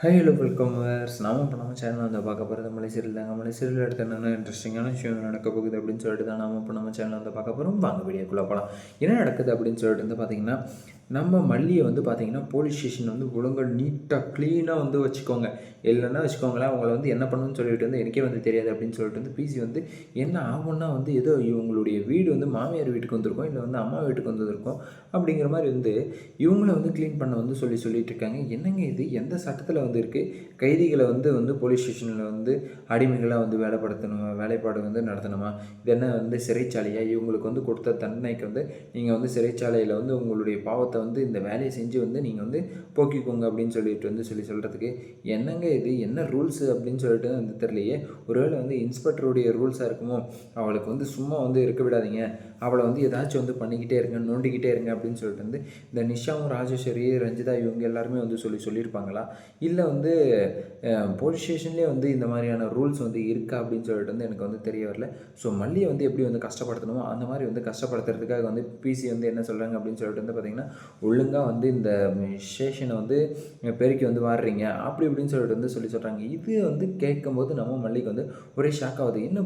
High hello welcome verse நாம இப்போ நம்ம சேனல் வந்து பார்க்க போகிறது மலைசீரியல் தாங்க. மலைசீரியல் எடுத்து என்னென்ன இன்ட்ரெஸ்டிங்கான விஷயம் நடக்க போகுது அப்படின்னு சொல்லிட்டு தான் நாம இப்போ நம்ம சேனல் வந்து பார்க்க போகிறோம் வாங்க வீடியோக்குள்ளே போகலாம் என்ன நடக்குது அப்படின்னு சொல்லிட்டு வந்து பார்த்தீங்கன்னா நம்ம மல்லியை வந்து பார்த்தீங்கன்னா போலீஸ் ஸ்டேஷன் வந்து ஒழுங்காக நீட்டாக க்ளீனாக வந்து வச்சுக்கோங்க. இல்லைன்னா வச்சுக்கோங்களேன் அவங்கள வந்து என்ன பண்ணணும்னு சொல்லிட்டு வந்து எனக்கே வந்து தெரியாது அப்படின்னு சொல்லிட்டு வந்து பிசி வந்து என்ன ஆகும்னா வந்து ஏதோ இவங்களுடைய வீடு வந்து மாமியார் வீட்டுக்கு வந்திருக்கோம் இல்லை வந்து அம்மா வீட்டுக்கு வந்திருக்கோம் அப்படிங்கிற மாதிரி வந்து இவங்கள வந்து க்ளீன் பண்ண வந்து சொல்லி சொல்லிட்டு இருக்காங்க. என்னங்க இது? எந்த சட்டத்தில் வந்து இருக்குது கைதிகளை வந்து வந்து போலீஸ் ஸ்டேஷனில் வந்து அடிமைகளாக வந்து வேலைப்படுத்தணுமா வேலைப்பாடு வந்து நடத்தணுமா? இது என்ன வந்து சிறைச்சாலையாக இவங்களுக்கு வந்து கொடுத்த தண்டனைக்கு வந்து நீங்கள் வந்து சிறைச்சாலையில் வந்து உங்களுடைய பாவத்தை வந்து இந்த வேலையை செஞ்சு வந்து நீங்கள் வந்து போக்கிக்கோங்க அப்படின்னு சொல்லிட்டு வந்து சொல்லி சொல்கிறதுக்கு என்னங்க இது? என்ன ரூல்ஸு அப்படின்னு சொல்லிட்டு வந்து தெரியலையே. ஒருவேளை வந்து இன்ஸ்பெக்டருடைய ரூல்ஸாக இருக்குமோ? அவளுக்கு வந்து சும்மா வந்து இருக்க விடாதீங்க. அவளை வந்து ஏதாச்சும் வந்து பண்ணிக்கிட்டே இருங்க நோண்டிக்கிட்டே இருங்க அப்படின்னு சொல்லிட்டு வந்து இந்த நிஷாவும் ராஜேஸ்வரி ரஞ்சிதா இவங்க எல்லாருமே வந்து சொல்லி சொல்லியிருப்பாங்களா? இல்லை வந்து போலீஸ் ஸ்டேஷன்லேயே வந்து இந்த மாதிரியான ரூல்ஸ் வந்து இருக்கா அப்படின்னு சொல்லிட்டு வந்து எனக்கு வந்து தெரிய வரல. ஸோ மல்லியை வந்து எப்படி வந்து கஷ்டப்படுத்தணுமோ அந்த மாதிரி வந்து கஷ்டப்படுத்துறதுக்காக வந்து பிசி வந்து என்ன சொல்கிறாங்க அப்படின்னு சொல்லிட்டு வந்து பார்த்திங்கன்னா ஒழுங்காக வந்து இந்த ஸ்டேஷனை வந்து பெருக்கி வந்து வாடுறீங்க அப்படி இப்படின்னு சொல்லிட்டு வந்து சொல்லி சொல்கிறாங்க இது வந்து கேட்கும்போது நம்ம மல்லிக்கு வந்து ஒரே ஷாக் ஆகுது. என்ன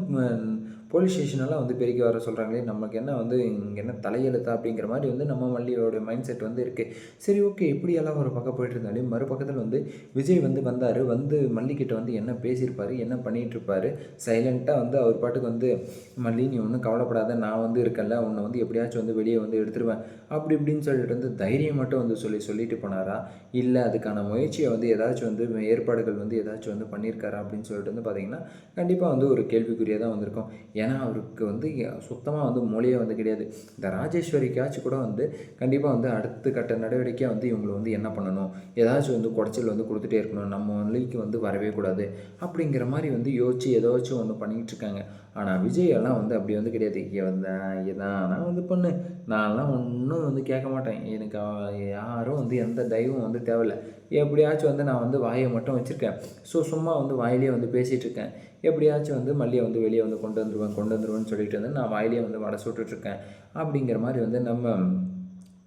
போலீஸ் ஸ்டேஷனெல்லாம் வந்து பெருக்கி வர சொல்கிறாங்களே நமக்கு என்ன வந்து இங்கே என்ன தலையெழுத்தா அப்படிங்கிற மாதிரி வந்து நம்ம மல்லியோட மைண்ட் செட் வந்து இருக்குது சரி ஓகே இப்படியெல்லாம் ஒரு பக்கம் போயிட்டு இருந்தாலும் மறுபக்கத்தில் வந்து விஜய் வந்து வந்தார். வந்து மல்லிக்கிட்ட வந்து என்ன பேசியிருப்பார் என்ன பண்ணிகிட்ருப்பார் சைலண்ட்டாக வந்து அவர் பாட்டுக்கு வந்து மல்லி நீ ஒன்றும் கவலைப்படாத நான் வந்து இருக்கேன்ல உன்னை வந்து எப்படியாச்சும் வந்து வெளியே வந்து எடுத்துருவேன். அப்படி இப்படின்னு சொல்லிட்டு வந்து தைரியம் மட்டும் வந்து சொல்லி சொல்லிட்டு போனாரா? இல்லை அதுக்கான முயற்சியை வந்து ஏதாச்சும் வந்து ஏற்பாடுகள் வந்து ஏதாச்சும் வந்து பண்ணியிருக்காரா அப்படின்னு சொல்லிட்டு வந்து பார்த்தீங்கன்னா கண்டிப்பாக வந்து ஒரு கேள்விக்குறியாக தான் வந்திருக்கும். ஏன்னா அவருக்கு வந்து சுத்தமாக வந்து மொழியே வந்து கிடையாது. இந்த ராஜேஸ்வரிக்காச்சும் கூட வந்து கண்டிப்பாக வந்து அடுத்த கட்ட நடவடிக்கையாக வந்து இவங்களை வந்து என்ன பண்ணணும்? ஏதாச்சும் வந்து குடைச்சல் வந்து கொடுத்துட்டே இருக்கணும். நம்ம மொழிக்கு வந்து வரவே கூடாது. அப்படிங்கிற மாதிரி வந்து யோசிச்சு ஏதாச்சும் ஒன்று பண்ணிகிட்டு இருக்காங்க. ஆனால் விஜய் எல்லாம் வந்து அப்படி வந்து கிடையாது. இங்கே வந்தேன் எதானா வந்து பண்ணு. நான்லாம் ஒன்றும் வந்து கேட்க மாட்டேன். எனக்கு யாரும் வந்து எந்த தெய்வம் வந்து தேவையில்லை. எப்படியாச்சும் வந்து நான் வந்து வாயை மட்டும் வச்சுருக்கேன். ஸோ சும்மா வந்து வாயிலே வந்து பேசிகிட்டு இருக்கேன். எப்படியாச்சும் வந்து மல்லியை வந்து வெளியே வந்து கொண்டு கொண்டு வந்துடுவோன்னு சொல்லிட்டு வந்து நான் வாயிலே வந்து வடை சுட்டுட்ருக்கேன். அப்படிங்கிற மாதிரி வந்து நம்ம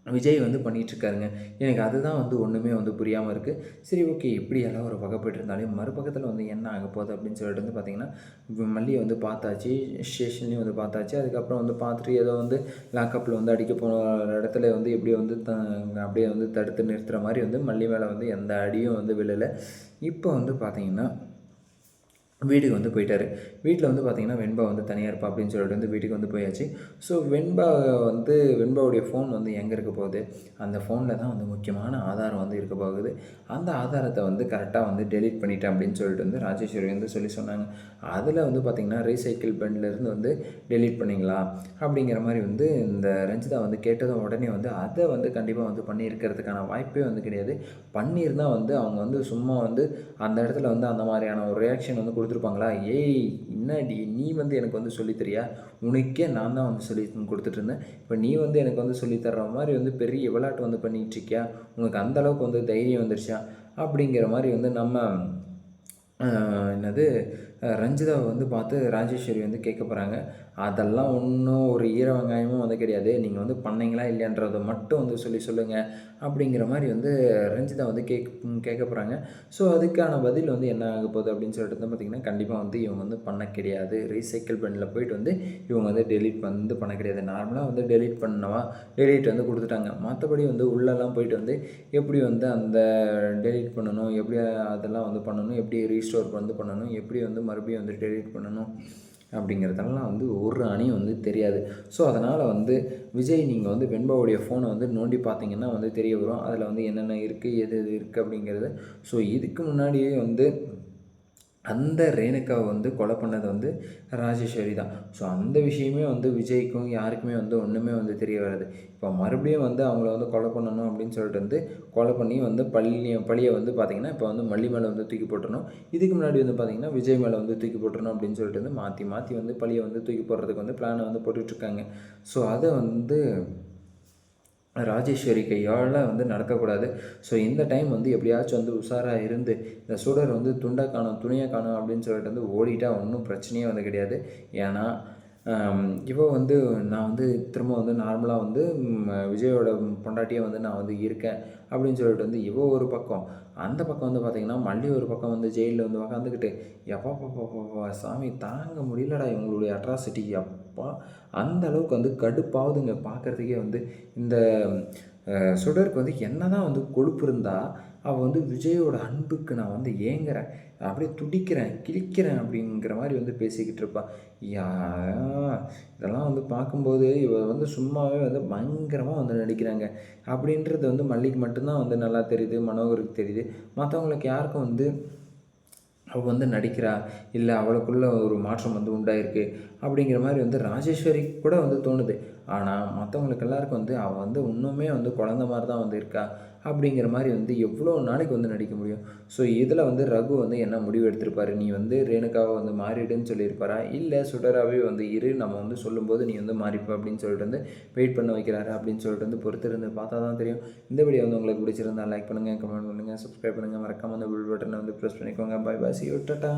விஜய் வந்து பண்ணிகிட்ருக்காருங்க எனக்கு அதுதான் வந்து ஒன்றுமே வந்து புரியாமல் இருக்குது சரி ஓகே இப்படியெல்லாம் ஒரு வகைப்பட்டு இருந்தாலும் மறுபக்கத்தில் வந்து என்ன ஆக போகுது அப்படின்னு சொல்லிட்டு வந்து பார்த்திங்கன்னா மல்லியை வந்து பார்த்தாச்சு ஸ்டேஷன்லேயும் வந்து பார்த்தாச்சு. அதுக்கப்புறம் வந்து பார்த்துட்டு ஏதோ வந்து லாக்கப்பில் வந்து அடிக்க போன இடத்துல வந்து எப்படி வந்து த அப்படியே வந்து தடுத்து நிறுத்துகிற மாதிரி வந்து மல்லி மேலே வந்து எந்த அடியும் வந்து விழலை. இப்போ வந்து பார்த்திங்கன்னா வீட்டுக்கு வந்து போயிட்டார். வீட்டில் வந்து பார்த்திங்கன்னா வெண்பா வந்து தனியாக இருப்பா அப்படின்னு சொல்லிட்டு வந்து வீட்டுக்கு வந்து போயாச்சு. ஸோ வெண்பா வந்து வெண்பாவுடைய ஃபோன் வந்து எங்கே இருக்க போகுது? அந்த ஃபோனில் தான் வந்து முக்கியமான ஆதாரம் வந்து இருக்க போகுது. அந்த ஆதாரத்தை வந்து கரெக்டாக வந்து டெலிட் பண்ணிட்டேன் அப்படின்னு சொல்லிட்டு வந்து ராஜேஸ்வரி வந்து சொல்லி சொன்னாங்க. அதில் வந்து பார்த்திங்கன்னா ரீசைக்கிள் பெண்ட்லேருந்து வந்து டெலிட் பண்ணிங்களா? அப்படிங்கிற மாதிரி வந்து இந்த ரஞ்சிதா வந்து கேட்டதும் உடனே வந்து அதை வந்து கண்டிப்பாக வந்து பண்ணியிருக்கிறதுக்கான வாய்ப்பே வந்து கிடையாது. பண்ணியிருந்தால் வந்து அவங்க வந்து சும்மா வந்து அந்த இடத்துல வந்து அந்த மாதிரியான ஒரு ரியாக்ஷன் வந்து கொடுத்து கொடுத்துருப்பாங்களா? ஏய் என்னடி நீ வந்து எனக்கு வந்து சொல்லித்தரியா? உனக்கே நான் தான் வந்து சொல்லி கொடுத்துட்ருந்தேன். இப்போ நீ வந்து எனக்கு வந்து சொல்லித்தர்ற மாதிரி வந்து பெரிய விளையாட்டு வந்து பண்ணிகிட்டு இருக்கியா உனக்கு அந்தளவுக்கு வந்து தைரியம் வந்துருச்சா? அப்படிங்கிற மாதிரி வந்து நம்ம என்னது ரஞ்சிதாவை வந்து பார்த்து ராஜேஸ்வரி வந்து கேட்க போகிறாங்க அதெல்லாம் ஒன்றும் ஒரு ஈர வெங்காயமும் வந்து கிடையாது. நீங்கள் வந்து பண்ணீங்களா இல்லையன்றதை மட்டும் வந்து சொல்லி சொல்லுங்கள் அப்படிங்கிற மாதிரி வந்து ரஞ்சிதா வந்து கேக் கேட்க போகிறாங்க ஸோ அதுக்கான பதில் வந்து என்ன ஆக போகுது அப்படின்னு சொல்லிட்டு வந்து பார்த்திங்கன்னா கண்டிப்பாக வந்து இவங்க வந்து பண்ண கிடையாது. ரீசைக்கிள் பண்ணில் போயிட்டு வந்து இவங்க வந்து டெலிட் வந்து பண்ண கிடையாது. நார்மலாக வந்து டெலிட் பண்ணவா? டெலிட் வந்து கொடுத்துட்டாங்க. மற்றபடி வந்து உள்ளெல்லாம் போயிட்டு வந்து எப்படி வந்து அந்த டெலிட் பண்ணணும்? எப்படி அதெல்லாம் வந்து பண்ணணும்? எப்படி ரீஸ்டோர் வந்து பண்ணணும்? எப்படி வந்து மறுபடியும் வந்து டெலிட் பண்ணணும் அப்படிங்கிறதெல்லாம் வந்து ஒரு அணியும் வந்து தெரியாது. ஸோ அதனால் வந்து விஜய் நீங்கள் வந்து வெண்பாவுடைய ஃபோனை வந்து நோண்டி பார்த்தீங்கன்னா வந்து தெரிய வரும். அதில் வந்து என்னென்ன இருக்குது எது எது இருக்குது அப்படிங்கிறது. ஸோ இதுக்கு முன்னாடியே வந்து அந்த ரேணுகாவை வந்து கொலை பண்ணது வந்து ராஜேஸ்வரி தான். ஸோ அந்த விஷயமே வந்து விஜய்க்கும் யாருக்குமே வந்து ஒன்றுமே வந்து தெரிய வராது. இப்போ மறுபடியும் வந்து அவங்கள வந்து கொலை பண்ணணும் அப்படின்னு சொல்லிட்டு வந்து கொலை பண்ணி வந்து பள்ளி பழியை வந்து பார்த்திங்கன்னா இப்போ வந்து மல்லி மேலே வந்து தூக்கி போட்டுறணும். இதுக்கு முன்னாடி வந்து பார்த்திங்கன்னா விஜய் மேலே வந்து தூக்கி போட்டுறணும் அப்படின்னு சொல்லிட்டு வந்து மாற்றி மாற்றி வந்து பழியை வந்து தூக்கி போடுறதுக்கு வந்து பிளானை வந்து போட்டுட்ருக்காங்க ஸோ அதை வந்து ராஜேஸ்வரி கையால் வந்து நடக்கக்கூடாது. ஸோ இந்த டைம் வந்து எப்படியாச்சும் வந்து உஷாராக இருந்து இந்த சுடர் வந்து துண்டை காணும் துணியை காணும் அப்படின்னு சொல்லிட்டு வந்து ஓடிட்டால் ஒன்றும் பிரச்சனையே வந்து கிடையாது. ஏன்னா இவ வந்து நான் வந்து திரும்ப வந்து நார்மலாக வந்து விஜயோட பொண்டாட்டியே வந்து நான் வந்து இருக்கேன் அப்படின்னு சொல்லிட்டு வந்து இவ ஒரு பக்கம். அந்த பக்கம் வந்து பார்த்திங்கன்னா மல்லி ஒரு பக்கம் வந்து ஜெயிலில் வந்து உக்காந்துக்கிட்டு எப்பா பாப்பா சாமி தாங்க முடியலடா இவங்களுடைய அட்ராசிட்டி அப்பா. அந்த அளவுக்கு வந்து கடுப்பாவதுங்க பார்க்குறதுக்கே வந்து இந்த சுடருக்கு வந்து என்ன தான் வந்து கொழுப்பு இருந்தால் அவள் வந்து விஜயோட அன்புக்கு நான் வந்து ஏங்குறேன். அப்படியே துடிக்கிறேன் கிழிக்கிறேன் அப்படிங்கிற மாதிரி வந்து பேசிக்கிட்டு இருப்பாள் யா இதெல்லாம் வந்து பார்க்கும்போது இவ வந்து சும்மாவே வந்து பயங்கரமாக வந்து நடிக்கிறாங்க. அப்படின்றது வந்து மல்லிக்கு மட்டும்தான் வந்து நல்லா தெரியுது மனோகருக்கு தெரியுது. மற்றவங்களுக்கு யாருக்கும் வந்து அவள் வந்து நடிக்கிறா இல்லை அவளுக்குள்ள ஒரு மாற்றம் வந்து உண்டாயிருக்கு அப்படிங்கிற மாதிரி வந்து ராஜேஸ்வரி கூட வந்து தோணுது. ஆனால் மற்றவங்களுக்கு எல்லாருக்கும் வந்து அவள் வந்து இன்னுமே வந்து குழந்த மாதிரி தான் வந்து இருக்கா? அப்படிங்கிற மாதிரி வந்து எவ்வளோ நாளைக்கு வந்து நடிக்க முடியும்? ஸோ இதில் வந்து ரகு வந்து என்ன முடிவு எடுத்திருப்பாரு? நீ வந்து ரேணுகாவை வந்து மாறிடுன்னு சொல்லியிருப்பாரா? இல்லை சுடராகவே வந்து இரு நம்ம வந்து சொல்லும்போது நீ வந்து மாறிப்ப அப்படின்னு சொல்லிட்டு வந்து வெயிட் பண்ண வைக்கிறாரு அப்படின்னு சொல்லிட்டு வந்து பொறுத்திருந்து பார்த்தா தான் தெரியும். இந்த வீடியோ வந்து உங்களுக்கு பிடிச்சிருந்தா லைக் பண்ணுங்கள் கமெண்ட் பண்ணுங்கள் சப்ஸ்கிரைப் பண்ணுங்கள் மறக்காமல் அந்த பில் பட்டனை வந்து ப்ரெஸ் பண்ணிக்கோங்க. Bye bye C tata